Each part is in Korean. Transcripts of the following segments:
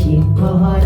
Очі погай.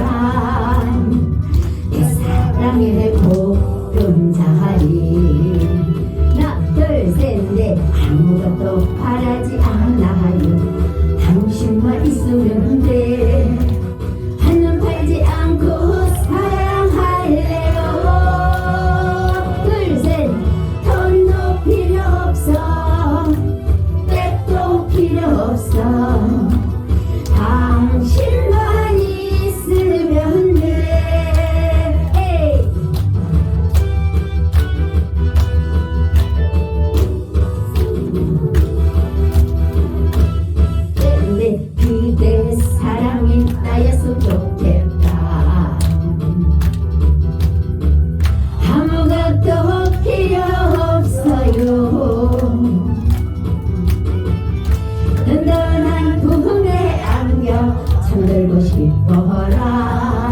되고 싶어라.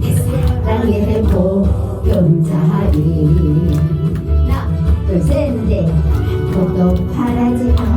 내 사랑의 보금자리 하나 둘셋넷. 더더 바라지 않아.